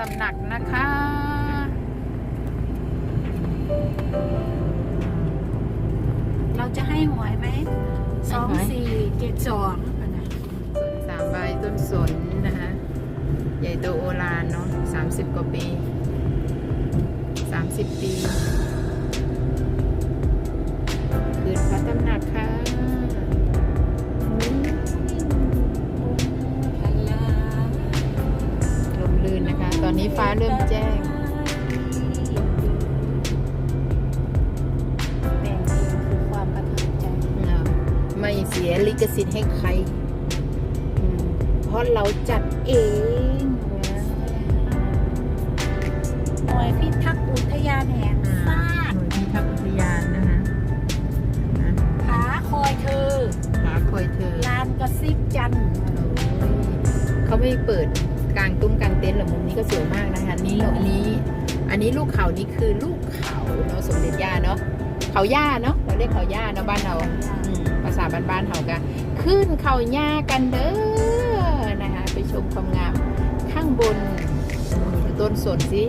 ตำหนักนะคะเราจะให้หวยไหมสองสี่เจ็ดสองนะสวนสามใบต้นสนนะคะ ใหญ่โตโอฬารเนาะสามสิบกว่าปีสามสิบปีคืนพระตำหนักค่ะ ตอนนี้ฟ้าเริ่มแจ้งแต่งเองคือความประทับใจอ่าไม่เสียลิขสิทธิ์ให้ใครอืมเพราะเราจัดเองนะหน่วยพิทักษ์อุทยานแห่งชาหติน่วยพิทักษ์อุทยานนะคะนะผาคอยเธอหาคอยเธอลานกระซิบจันทร์ เขาไม่เปิด กลางตุ้มกลางเต็นท์หรอกมุมนี้ก็สวยมากนะคะนี่เราอันนี้ อันนี้ลูกเขานี่คือลูกเขาเนาะสมเด็จย่าเนาะเขาย่าเนาะเราเรียกเขาย่าเนาะบ้านเราอืมภาษาบ้านๆเขากันขึ้นเขาย่ากันเด้อนะคะไปชมความงามข้างบนดูต้นสนสิ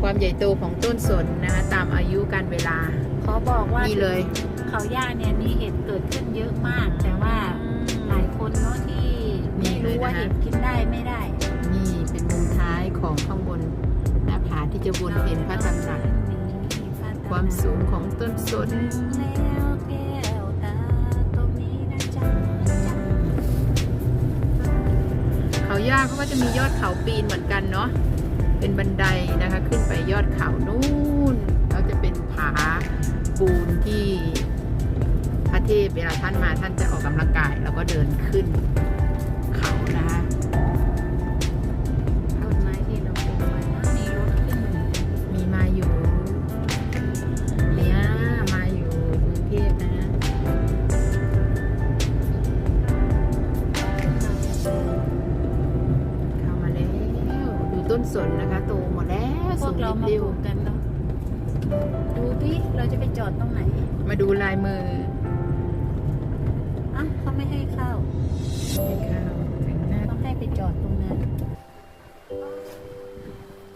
ความใหญ่โตของต้นสนนะคะตามอายุการเวลาขอบอกว่านี่เลยเขาย่าเนี่ยมีเห็ดเกิดขึ้นเยอะมาก แต่ว่าหลายคนเนาะที่ไม่รู้ว่าเห็ดกินได้ไม่ได้ ของข้างบนหน้าผาที่จะวนเห็นพระตำหนัก ความสูงของต้นสนแล้วแก้วตาตรงนี้นะจ๊ะจ๊ะเขาย่าเขาก็จะมียอดเขาปีนเหมือนกันเนาะเป็นบันไดนะคะ ขึ้นไปยอดเขานู่นแล้วจะเป็นผาปูนที่พระเทพเวลาท่านมาท่านจะออกกำลังกาย แล้วก็เดินขึ้นเขานะคะ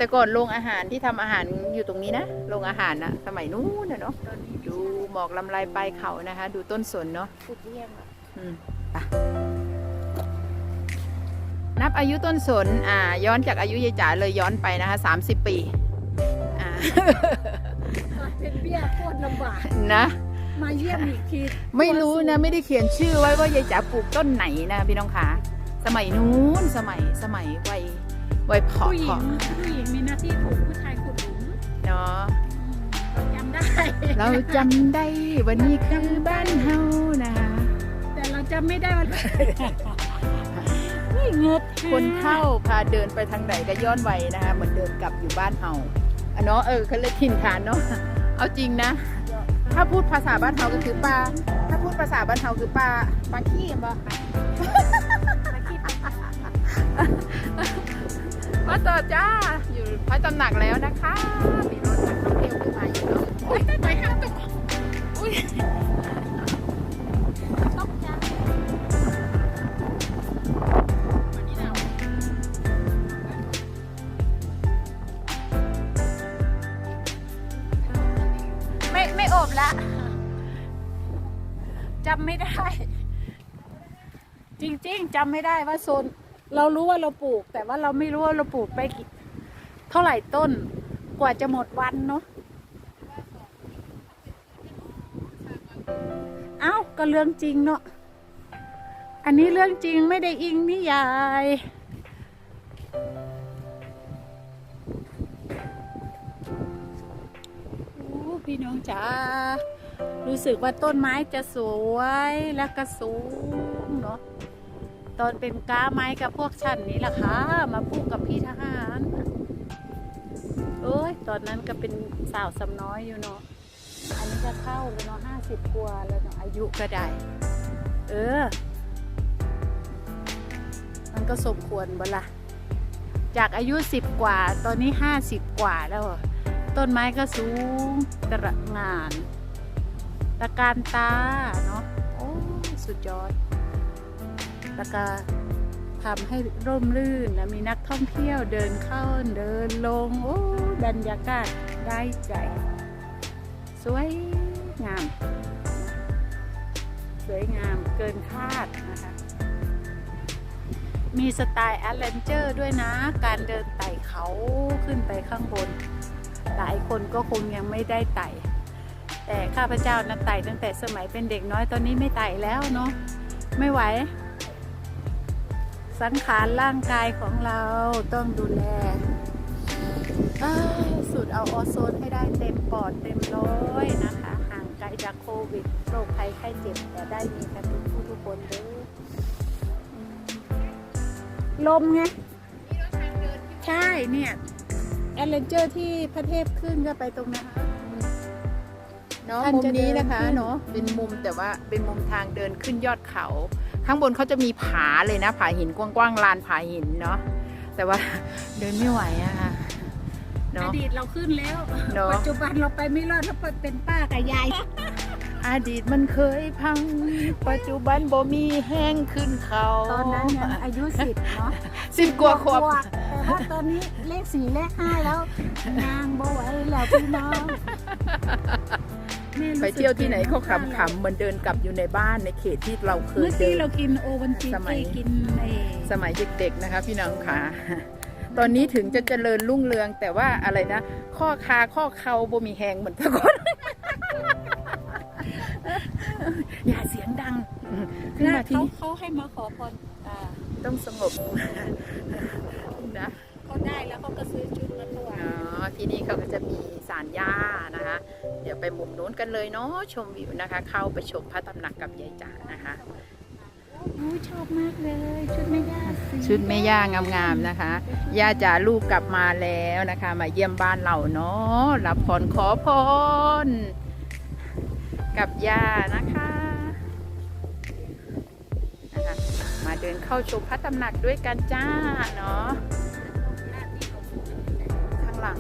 แต่ก่อนโรงอาหารที่ทำอาหารอยู่ตรงนี้นะโรงอาหารนะสมัยนู้นนะเนาะตอนนี้ดูหมอกลำลายปลายเขานะคะ ดูต้นสนเนาะสุดเยี่ยมอะอืมไปนับอายุต้นสนอ่า ย้อนจากอายุยายจ๋าเลยย้อนไปนะคะสามสิบปีอ่าเป็นเบี้ยโคตรลำบากนะมาเยี่ยมอีกทีไม่รู้นะไม่ได้เขียนชื่อไว้ว่ายายจ๋าปลูกต้นไหนนะพี่น้องคะสมัยนู้นสมัยสมัยวัย วัยผอผู้หญิผองผู้หญิงมีหน้าที่ปลูกผู้ชายขุดหลุมเนาะเราจำได้ เราจำได้วันนี้คือบ้านเฮานะคะแต่เราจำไม่ได้มันนี่เงืดคนเท่าพาเดินไปทางไหนก็ย้อนวัยนะคะเหมือนเดินกลับอยู่บ้านเฮาอะเนาะเออเขาเลยกถิ่นฐานเนาะเอาจริงนะ ถ้าพูดภาษาบ้านเฮาก็คือปลาถ้าพูดภาษาบ้านเฮาคือปลาปลาขี้บ่ มาต่อจ้า อยู่พระตำหนักแล้วนะคะ มีรถนักท่องเที่ยวขึ้นมาอยู่เนาะโอ๊ยไปห้ามตกอุ้ยตกจ้าวันนี้หนาวไม่ไม่อบละจำไม่ได้ จริง ๆจำไม่ได้ว่าโซน เรารู้ว่าเราปลูก แต่ว่าเราไม่รู้ว่าเราปลูกไปกี่เท่าไหร่ต้น กว่าจะหมดวันเนาะเอ้าก็เรื่องจริงเนาะอันนี้เรื่องจริงไม่ได้อิงนิยายโอ้พี่น้องจ๋ารู้สึกว่าต้นไม้จะสวยและก็สูงเนาะ ตอนเป็นก้าไม้กับพวกฉันนี่แหละค่ะ มาปลูกกับพี่ทหารโอ้ยตอนนั้นก็เป็นสาวสำน้อยอยู่เนาะอันนี้จะเข้าแล้วเนาะห้าสิบกว่าแล้วเนาะอายุก็ได้ เออ มันก็สมควรบ่ละจากอายุสิบกว่า ตอนนี้ห้าสิบกว่าแล้วต้นไม้ก็สูงตระงานตะการตาเนาะโอ้สุดยอด แล้วก็ทำให้ร่มรื่นนะมีนักท่องเที่ยวเดินเข้าเดินลง โอ้บรรยากาศได้ใจ สวยงาม สวยงามเกินคาดนะคะ มีสไตล์แอดเวนเจอร์ด้วยนะ การเดินไต่เขาขึ้นไปข้างบน หลายคนก็คงยังไม่ได้ไต่ แต่ข้าพเจ้านะไต่ตั้งแต่สมัยเป็นเด็กน้อยตอนนี้ไม่ไต่แล้วเนาะไม่ไหว สังขารร่างกายของเราต้องดูแลอ้ายสูดเอาออโซนให้ได้เต็มปอดเต็มร้อยนะคะ ห่างไกลจากโควิดโรคภัยไข้เจ็บแต่ได้มีกันทุกผู้ทุกคนเด้ออืมลมไงใช่เนี่ยแอดเวนเจอร์ที่พระเทพขึ้นก็ไปตรงนั้นเนาะท่านมุมจะนี้นะคะเดินขึ้นเนาะเป็นมุมแต่ว่าเป็นมุมทางเดินขึ้นยอดเขา ข้างบนเขาจะมีผาเลยนะ ผาหินกว้างๆลานผาหินเนาะแต่ว่าเดินไม่ไหวอะค่ะอเนาะดีตเราขึ้นแล้วเนอะปัจจุบันเราไปไม่รอดถ้าเป็นป้ากับยายอดีตมันเคยพัง ปัจจุบันบ่มีแห้งขึ้นเขาตอนนั้นยังอายุสิบเนาะสิบกว่าขวบแต่ว่าตอนนี้เลขสี่เลขห้าแล้ว นางบ่ไหวแล้วพี่น้องแม่รู้สึก ไปเที่ยวที่ไหนเขาขำๆเหมือนเดินกลับอยู่ในบ้านในเขตที่เราเคยเมื่อเดิกี้นเรากินโอวันติสมัยกินไอ้สมัยเด็กๆนะคะ พี่น้องค่ะตอนนี้ถึงจะเจริญรุ่งเรืองแต่ว่าอะไรนะ ข้อคาข้อเข่าบ่มีแหงเหมือนแต่ก่อนอย่าเสียงดังอืมขึ้นมาที่เขานี่เขาให้มาขอพรอ่าต้องสงบนะเขาได้แล้วเขาก็ซื้อชุดมาถวายอ๋อที่นี่เขาก็จะมีสารหญ้านะคะ เดี๋ยวไปมุมนู้นกันเลยเนาะชมวิวนะคะ เข้าไปชมพระตำหนักกับยายจ๋านะคะโอ้ยชอบมากเลย ชุดแม่ย่าสีชุดแม่ย่างามๆนะคะย่าจ๋าลูกกลับมาแล้วนะคะ มาเยี่ยมบ้านเราเนาะรับพรขอพรกับย่านะคะนะคะ มาเดินเข้าชมพระตำหนักด้วยกันจ้าเนาะข้างหลัง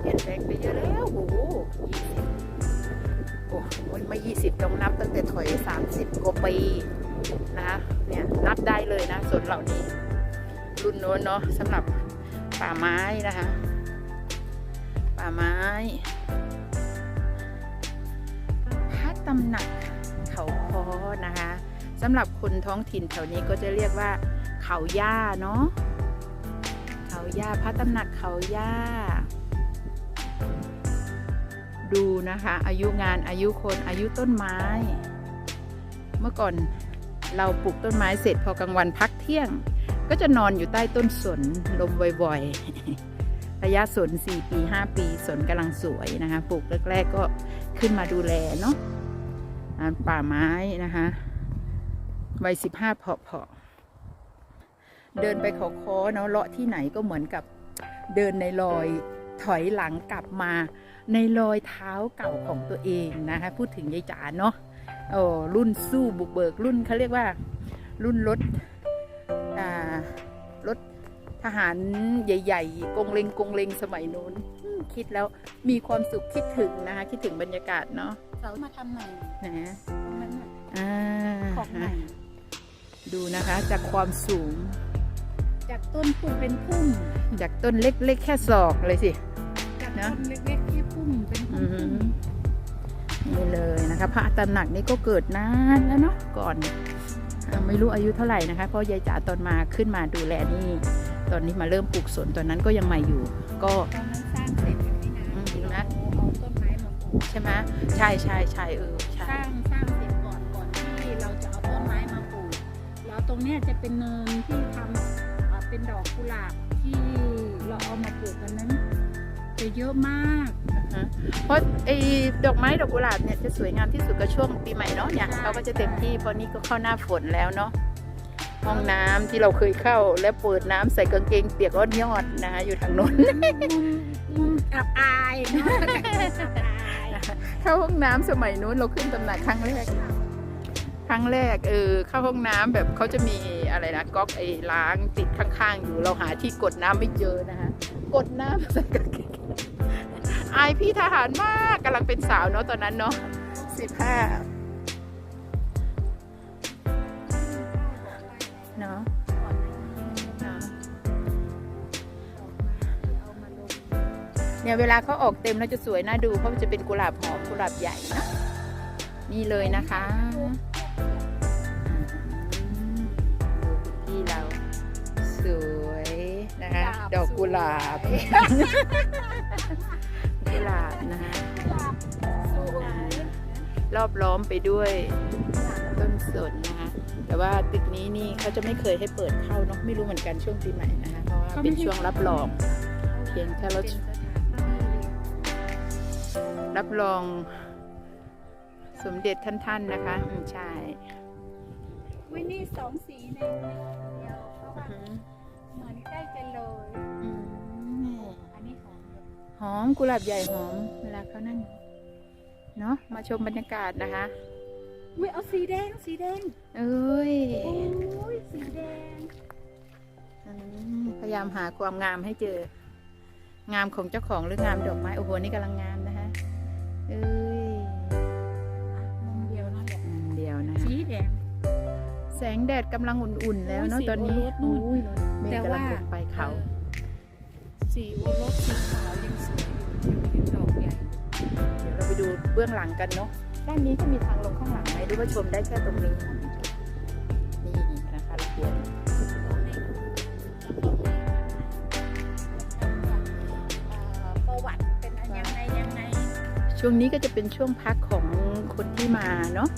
เปลี่ยนแปลงไปเยอะแล้วโอ้โหโอ้โหไม่ยี่สิบต้องนับตั้งแต่ถอยสามสิบกว่าปีนะคะเนี่ยนับได้เลยนะส่วนเหล่านี้ รุ่นโน้นเนาะสำหรับป่าไม้นะคะ ป่าไม้พระตำหนักเขาคอนะคะสำหรับคนท้องถิ่นแถวนี้ก็จะเรียกว่า เขาย่าเนาะเขาย่าพระตำหนักเขาย่า ดูนะคะ อายุงานอายุคนอายุต้นไม้ เมื่อก่อนเราปลูกต้นไม้เสร็จพอกลางวันพักเที่ยง ก็จะนอนอยู่ใต้ต้นสนลมบ่อยๆ ระยะสน 4 ปี 5 ปีสนกำลังสวยนะคะปลูกแรก ๆ ก็ขึ้นมาดูแลเนาะป่าไม้นะคะวัย15เพาะเพาะเดินไปขอคอเนาะเลาะที่ไหนก็เหมือนกับเดินในรอย ถอยหลังกลับมาในรอยเท้าเก่าของตัวเองนะคะพูดถึงยายจ๋าเนาะโอ้รุ่นสู้บุกเบิกรุ่นเขาเรียกว่า รุ่นรถอ่ารถทหารใหญ่ๆ กงเลงกงเลงสมัยนู้นอืมคิดแล้วมีความสุขคิดถึงนะคะ คิดถึงบรรยากาศเนาะเสามาทำใหม่นะตรงนั้นน่ะอ่าของใหม่ดูนะคะจากความสูง จากต้นพุ่มเป็นพุ่มจากต้นเล็กๆ แค่ศอกเลยสิ จากนะต้นเล็กๆที่พุ่มเป็นพุ่อืมมนี่เลยนะคะ พระตำหนักนี่ก็เกิดนานแล้วเนาะก่อนอ่าไม่รู้อายุเท่าไหร่นะคะเพราะยายจ๋าตอนมาขึ้นมาดูแลนี่ ตอนนี้มาเริ่มปลูกสวนตอนนั้นก็ยังใหม่อยู่ ก็ตอนนั้นสร้างเสร็จยังไม่นานอืมเห็นไหมเราเอาต้นไม้มาปลูกใช่ไหมใช่ใช่ใช่เออใช่สร้างสร้างเสร็จก่อนก่อนที่เราจะเอาต้นไม้มาปลูกแล้วตรงเนี้ยจะเป็นเนินที่ทำอ่า เป็นดอกกุหลาบที่เราเอามาปลูกกันนั้นจะเยอะมากอ่าฮะเพราะไอ้ดอกไม้ดอกกุหลาบเนี่ยจะสวยงามที่สุดก็ช่วงปีใหม่เนาะเนี่ยใช่เขาก็จะเต็มที่เพราะนี่ก็เข้าหน้าฝนแล้วเนาะห้องน้ำที่เราเคยเข้าและเปิดน้ำใส่กางเกงเปียกรอดยอดนะคะอยู่ทางโน้นมุมมุมอับอายเนาะอับอายเข้าห้องน้ำสมัยนู้นเราขึ้นตำหนักครั้งแรก ครั้งแรกเออเข้าห้องน้ำแบบเขาจะมีอะไรนะก๊อกไอ้ล้างติดข้างๆ อยู่เราหาที่กดน้ำไม่เจอนะคะกดน้ำใส่กางเกงอายพี่ทหารมากกำลังเป็นสาวเนาะตอนนั้นเนาะสิบห้าเนาะเนาะออกมาเอามาลงเนี่ยเวลาเขาออกเต็มแล้วจะสวยน่าดูเพราะมันจะเป็นกุหลาบหอมกุหลาบใหญ่นะนี่เลยนะคะ นะคะดอกกุหลาบ กุหลาบนะคะสวยรอบล้อมไปด้วยต้นสนนะคะ แต่ว่าตึกนี้นี่เขาจะไม่เคยให้เปิดเข้าเนาะไม่รู้เหมือนกันช่วงปีใหม่นะคะ เพราะว่าเป็นช่วงรับรอง เพียงแค่รถเป็นสถานที่รับรองสมเด็จท่านๆนะคะ อืมใช่วินี่สองสีในเดีย หอมกุหลาบใหญ่หอมเวลาเขานั่นเนาะมาชมบรรยากาศนะคะอุ้ยเอาสีแดงสีแดงเอ้ยโอ้ยสีแดงอืมพยายามหาความงามให้เจอ งามของเจ้าของหรืองามดอกไม้โอ้โหนี่กำลังงามนะคะเอ้ยมุมเดียวนั่นแหละอืมเดียวนะคะสีแดงแสงแดดกำลังอุ่นๆแล้วเนาะโอ้ยตอนนี้สีโอรสนู่นอุ้ยเมฆแต่กำลัว่างลงไปเขา สีโอรสสีขาวยังสวยอยู่ยังเป็นดอกใหญ่เดี๋ยวเราไปดูเบื้องหลังกันเนาะด้านนี้จะมีทางลงข้างหลังไหมหรือว่าชมได้แค่ตรงนี้นี่นะคะระเบียงประวัติเป็นอันยังไงยังไงช่วงนี้ก็จะเป็นช่วงพักของคนที่มาเนาะ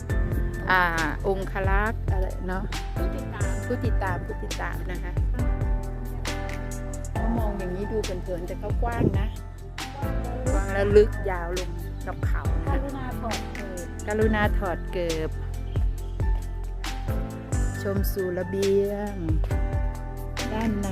อ่าองคลักษ์อะไรเนาะผู้ติดตามผู้ติดตามผู้ติดตามนะคะเขา มองอย่างนี้ดูเผินๆแต่เขากว้างนะกว้างแล้วลึกยาวลงดอกเขากนะรุณาถอดเถิดกรุณาถอดเกิบ ชมสู่ระเบียง ด้านใน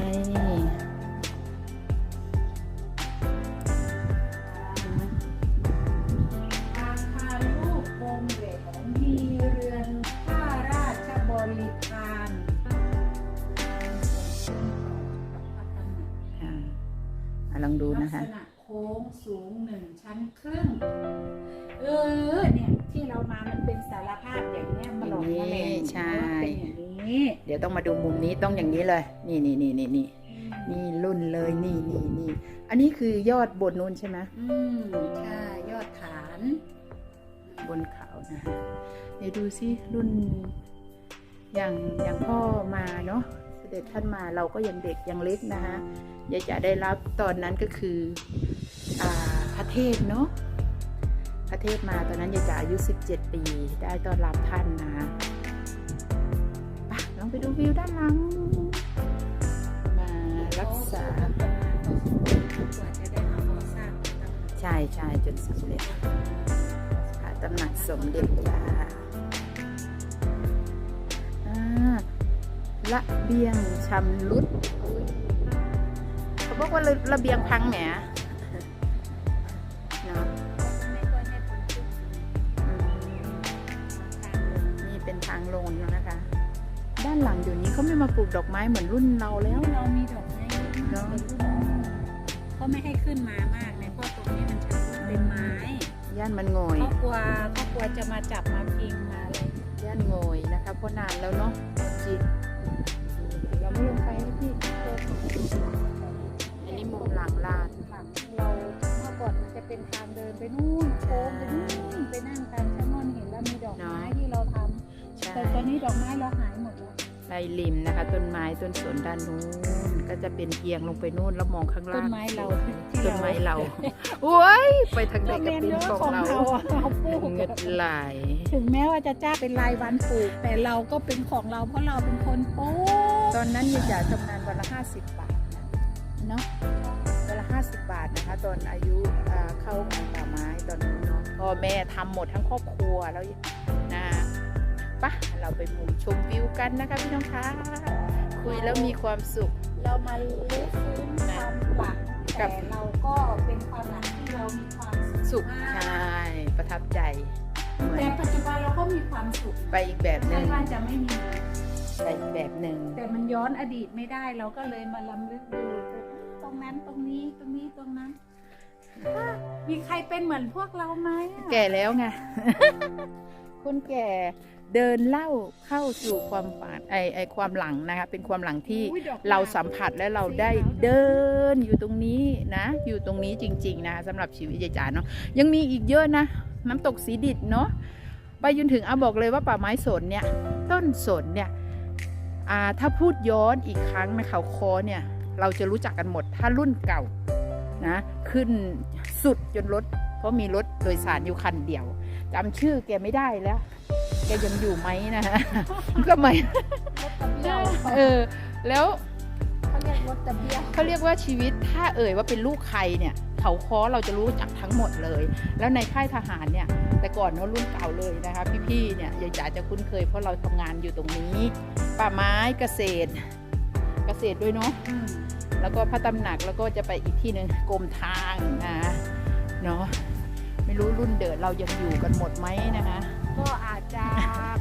ลองดูลันะกคะษณะโค้งสูงหนึ่งชั้นครึ่ง เออเนี่ยที่เรามามันเป็นสารภาพอย่างเนี้ยมาหลอกมาแหลงใช่ เป็นอย่างนี้เดี๋ยวต้องมาดูมุมนี้ต้องอย่างนี้เลย นี่นี่นี่นี่นี่นี่รุ่นเลยนี่นี่นี่อันนี้คือยอดบนนู้นใช่ไหมอืมใช่ยอดฐานบนเขานะคะเดี๋ยวดูสิรุ่นอย่างอย่างพ่อมาเนาะ เสด็จท่านมาเราก็ยังเด็กยังเล็กนะคะยายจะได้รับตอนนั้นก็คืออพระเทพเนาะพระเทพมาตอนนั้นยายจะอายุ 17 ปี ได้ต้อนรับท่านนะคะไปลองไปดูวิวด้านหลัง มารักษากว่าจะได้มาก่อสร้างใช่ใช่จนสำเร็จตำหนักสมเด็จย่า ระเบียงชำรุดเขาบอกว่าระระเบียงพังแหมเนาะไม่ค่อยให้คนขึ้นอืมทางลงนี่เป็นทางลงนะคะ ด้านหลังเดี๋ยวนี้เขาไม่มาปลูกดอกไม้เหมือนรุ่นเราแล้ว เรามีดอกไม้เนอะเขาไม่ให้ขึ้นมามากเนี่ยเพราะตรงนี้มันจะเป็นไม้ ย่านมันโงยเขากลัวเขากลัวจะมาจับมาพิงมาอะไรย่านโงยนะคะเพราะนานแล้วเนาะจิต เราไม่ลงไปนะพี่อันนี้มุมหลังลานหลังเราเมื่อก่อนมันจะเป็นทางเดินไปนู่นโค้งไปนู่นไปนั่งกันชะนอนเห็นแล้วมีดอกไม้ที่เราทำใช่แต่ตอนนี้ดอกไม้เราหายหมดแล้ว ไรริมนะคะ ต้นไม้ต้นสนด้านนู้นก็จะเป็นเอียงลงไปนู่นแล้วมองข้างล่างต้นไม้เราที่ต้นไม้เราโอ้ยไปทางไหนก็ก็เป็นเป็นเรื่องของของเราเราอะเราปลูกเงินไหลถึงแม้ว่าจะจ้างเป็นรายวันปลูก แต่เราก็เป็นของเราเพราะเราเป็นคนปลูกตอนนั้นยายจ๋าทำงานวันละห้าสิบบาทนะเนาะวันละห้าสิบบาทนะคะ ตอนอายุอ่าเข้างานป่าไม้ตอนนู้นเนาะพ่อแม่ทำหมดทั้งครอบครัวแล้วนะ ปะเราไปมุมชมวิวกันนะคะพี่น้องคะคุยแล้วมีความสุข เรามาลื้อฟื้นความหลังกัแต่บเราก็เป็นความหลังที่เรามีความสุขมากใช่ประทับใจเหมือแต่นปัจจุบันเราก็มีความสุขไปอีกแบบหใช่นึ่งว่าจะไม่มีไปอีกแบบหนึ่งแต่มันย้อนอดีตไม่ได้เราก็เลยมาลำลึกดูตรงนั้นตรงนี้ตรงนี้ตรงนั้นมีใครเป็นเหมือนพวกเราไหมอะแก่แล้วไงคุณแก่ เดินเล่าเข้าสู่ความฝันไอไอความหลังนะคะเป็นความหลังที่อุ๊ยดอกเราสัมผัสและเราได้เดินอยู่ตรงนี้นะ อยู่ตรงนี้จริง ๆ นะคะสำหรับชีวิตยายจ๋าเนาะยังมีอีกเยอะนะ น้ำตกสีดิดเนาะไปจนถึงเอาบอกเลยว่าป่าไม้สนเนี่ยต้นสนเนี่ยอ่าถ้าพูดย้อนอีกครั้งนะเขาคอเนี่ยเราจะรู้จักกันหมดถ้ารุ่นเก่านะขึ้นสุดจนรถเพราะมีรถโดยสารอยู่คันเดียวจำชื่อแกไม่ได้แล้ว แกยังอยู่ไหมนะฮะก็ไม่เออแล้วเขาเรียกรถตะเบียเขาเรียกว่าชีวิตถ้าเอ่ยว่าเป็นลูกใครเนี่ยเขาคอเราจะรู้จักทั้งหมดเลย แล้วในค่ายทหารเนี่ย แต่ก่อนเนอะรุ่นเก่าเลยนะคะ พี่ๆเนี่ยยายจ๋าจะคุ้นเคยเพราะเราทำงานอยู่ตรงนี้ ป่าไม้เกษตร เกษตรด้วยเนาะอืมแล้วก็พระตำหนักแล้วก็จะไปอีกที่หนึ่งกรมทางนะเนาะไม่รู้รุ่นเดิดเรายังอยู่กันหมดไหมนะคะก็อา จจะ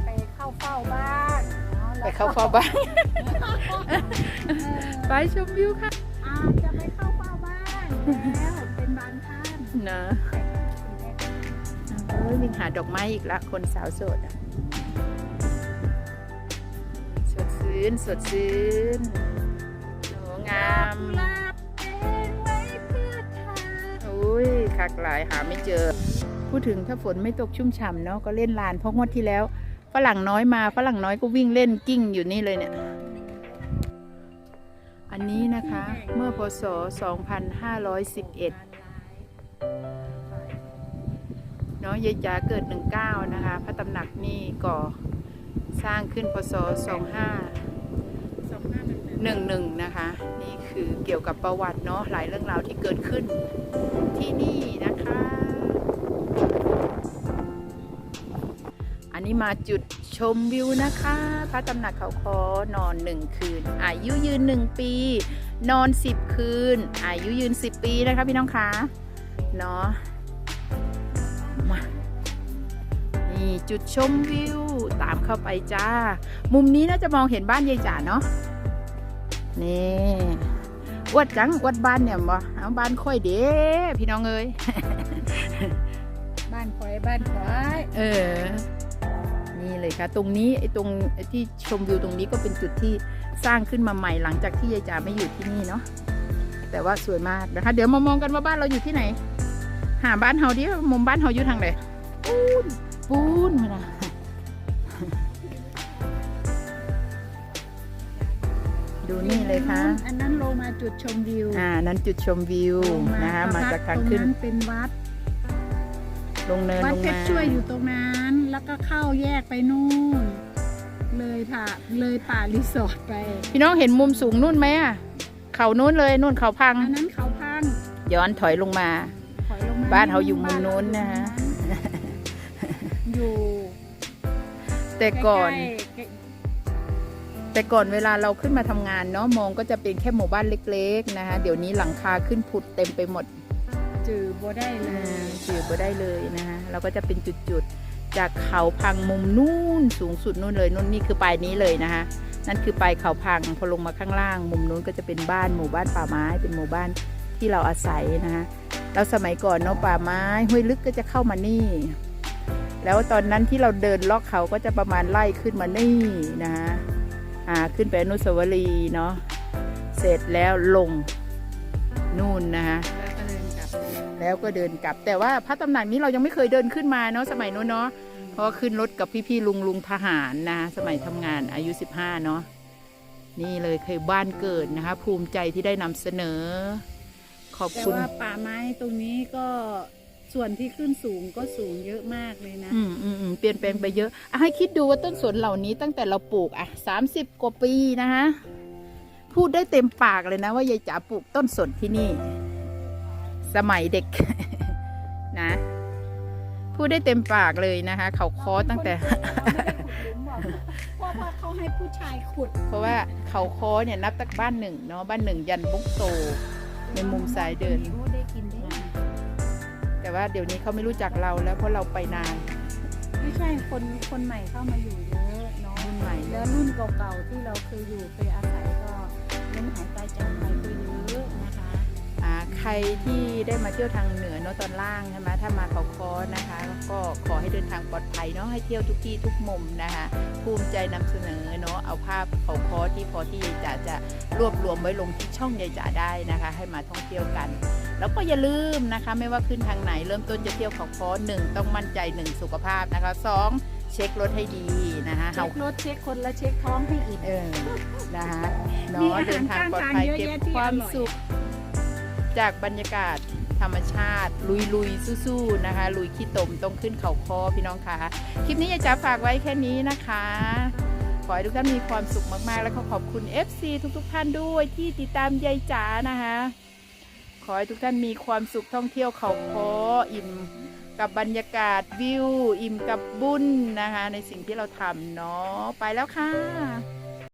ไปเข้าเฝ้าบ้านเนาะไปแล้วก็เข้าเฝ้าบ้านเออไปชมวิวค่ะอาจจะไปเข้าเฝ้าบ้านแล้วเป็นบางท่านนะเอ้ยวิ่งหาดอกไม้อีกละคนสาวโสดอะสดชื่นสดชื่นโอ้งามลาบเองไว้เพื่อเธออุ้ยคักหลายหาไม่เจอ พูดถึงถ้าฝนไม่ตกชุ่มฉ่ำเนาะก็เล่นลานเพราะงวดที่แล้วฝรั่งน้อยมาฝรั่งน้อยก็วิ่งเล่นกิ้งอยู่นี่เลยเนี่ย อันนี้นะคะเมื่อพศ 2511 เนาะยายจ๋าเกิด 19 นะคะ พระตำหนักนี่ก่อสร้างขึ้นพศ 2511 นะคะ นี่คือเกี่ยวกับประวัติเนาะหลายเรื่องราวที่เกิดขึ้นที่นี่ มาจุดชมวิวนะคะ พระตำหนักเขาคอนอนหนึ่งคืน อายุยืนหนึ่งปี นอนสิบคืน อายุยืนสิบปีนะคะพี่น้องคะเนาะมานี่จุดชมวิวตามเข้าไปจ้า มุมนี้น่าจะมองเห็นบ้านยายจ๋าเนาะนี่อวดจังอวดบ้านเนี่ยบ่เอาบ้านค่อยเด้พี่น้องเอ้ยบ้านควายบ้านควายเออนี่ เลยค่ะ ตรงนี้ไอ้ตรงไอ้ที่ชมวิวตรงนี้ก็เป็นจุดที่สร้างขึ้นมาใหม่หลังจากที่ยายจ๋าไม่อยู่ที่นี่เนาะแต่ว่าสวยมากนะคะ เดี๋ยวมามองกันว่าบ้านเราอยู่ที่ไหน หาบ้านเฮาดิมุมบ้านเฮาอยู่ทางไหนปูนปูนมานะดูนี่เลยค่ะ อันนั้นลงมาจุดชมวิว อ่า นั้นจุดชมวิวลงนะคะ มาจากทางตรงขึ้นนั้นเป็นวัด ลงเนินวัดลงเพชมารช่วยอยู่ตรงนั้น แล้วก็เข้าแยกไปนู่น เลยค่ะเลยป่ารีสอร์ทไป พี่น้องเห็นมุมสูงนู่นไหมอะเขานู้นเลยนู่นเขาพัง อันนั้นเขาพังย้อนถอยลงมา ถอยลงมาบ้านเขาอยู่มุมนู้นนะฮะ อยู่แต่ก่อนใล้ๆ แต่ก่อนเวลาเราขึ้นมาทำงานเนาะมองก็จะเป็นแค่หมู่บ้านเล็ก ๆ นะคะเดี๋ยวนี้หลังคาขึ้นผุดเต็มไปหมด จือบ่ได้เลอ่ายจืดบ่ได้เลยนะคะเราก็จะเป็นจุดๆ จากเขาพังมุมนู่นสูงสุดนู่นเลยนู่นนี่คือปลายนี้เลยนะคะ นั่นคือปลายเขาพังพอลงมาข้างล่าง มุมนู้นก็จะเป็นบ้านหมู่บ้านป่าไม้เป็นหมู่บ้านที่เราอาศัยนะคะแล้วสมัยก่อนเนาะป่าไม้ห้วยลึกก็จะเข้ามานี่ แล้วตอนนั้นที่เราเดินลอกเขาก็จะประมาณไล่ขึ้นมานี่นะคะอ่าขึ้นไปอนุสาวรีย์เนาะเสร็จแล้วลงนู่นนะคะ แล้วก็เดินกลับแล้วก็เดินกลับ แต่ว่าพระตำหนักนี้เรายังไม่เคยเดินขึ้นมาเนาะสมัยนู้นเนาะเพราะว่าขึ้นรถกับพี่ๆลุงลุงทหารนะสมัยทำงานอายุ 15 เนาะนี่เลยเคยบ้านเกิดนะคะ ภูมิใจที่ได้นำเสนอ ขอบแต่คุณว่าป่าไม้ตรงนี้ก็ส่วนที่ขึ้นสูงก็สูงเยอะมากเลยนะอืมอืมอืมเปลี่ยนแปลงไปเยอะอะให้คิดดูว่าต้นสนเหล่านี้ตั้งแต่เราปลูกอะสามสิบกว่าปีนะคะ พูดได้เต็มปากเลยนะว่ายายจ๋าปลูกต้นสนที่นี่ สมัยเด็กนะพูดได้เต็มปากเลยนะคะ เขาคอตั้งแต่ เพราะว่าเขาให้ผู้ชายขุด เพราะว่าเขาคอเนี่ยนับจากบ้านหนึ่งเนาะบ้านหนึ่งยันบุกโตในมุมซ้ายเดินโอ้ได้กินได้แต่ว่าเดี๋ยวนี้เขาไม่รู้จักเราแล้วเพราะเราไปนาน ไม่ใช่คนคนใหม่เข้ามาอยู่เยอะเนาะรุ่นใหม่ แล้วรุ่นเก่าๆที่เราเคยอยู่เคยอาศัยก็ล้มหายตายจากไปก็เยอะนะคะอ่าใค รที่ได้มาเที่ยวทางเหนือเนาะตอนล่างใช่ไหมถ้ามาเขาคอนะคะ ก็ขอให้เดินทางปลอดภัยเนาะให้เที่ยวทุกที่ทุกมุมนะคะภูมิใจนำเสนอเนาะเอาภาพเขาคอที่พอที่ยายจ๋าจะรวบรวมไว้ลงที่ช่องยายจ๋าได้นะคะ ให้มาท่องเที่ยวกัน แล้วก็อย่าลืมนะคะ ไม่ว่าขึ้นทางไหนเริ่มต้นจะเที่ยวเขาคอหนึ่งต้องมั่นใจหนึ่งสุขภาพนะคะสองเช็ครถให้ดีนะคะเช็เฮาครถเช็คคนและเช็คท้องให้อีกเออนะคะมีเนาะอาหารเดินทางปลอดภัยข้างทางเยอะเก็บแยะที่ความอร่อยสุข จากบรรยากาศธรรมชาติ ลุยลุยสู้ๆนะคะ ลุยขี้ตมต้องขึ้นเขาคอพี่น้องคะคลิปนี้ยายจ๋าฝากไว้แค่นี้นะคะ ขอให้ทุกท่านมีความสุขมากๆ แล้วก็ขอบคุณ FC ทุกๆท่านด้วยที่ติดตามยายจ๋านะคะ ขอให้ทุกท่านมีความสุขท่องเที่ยวเขาคออิ่มกับบรรยากาศวิว อิ่มกับบุญนะคะ ในสิ่งที่เราทำเนาะไปแล้วค่ะ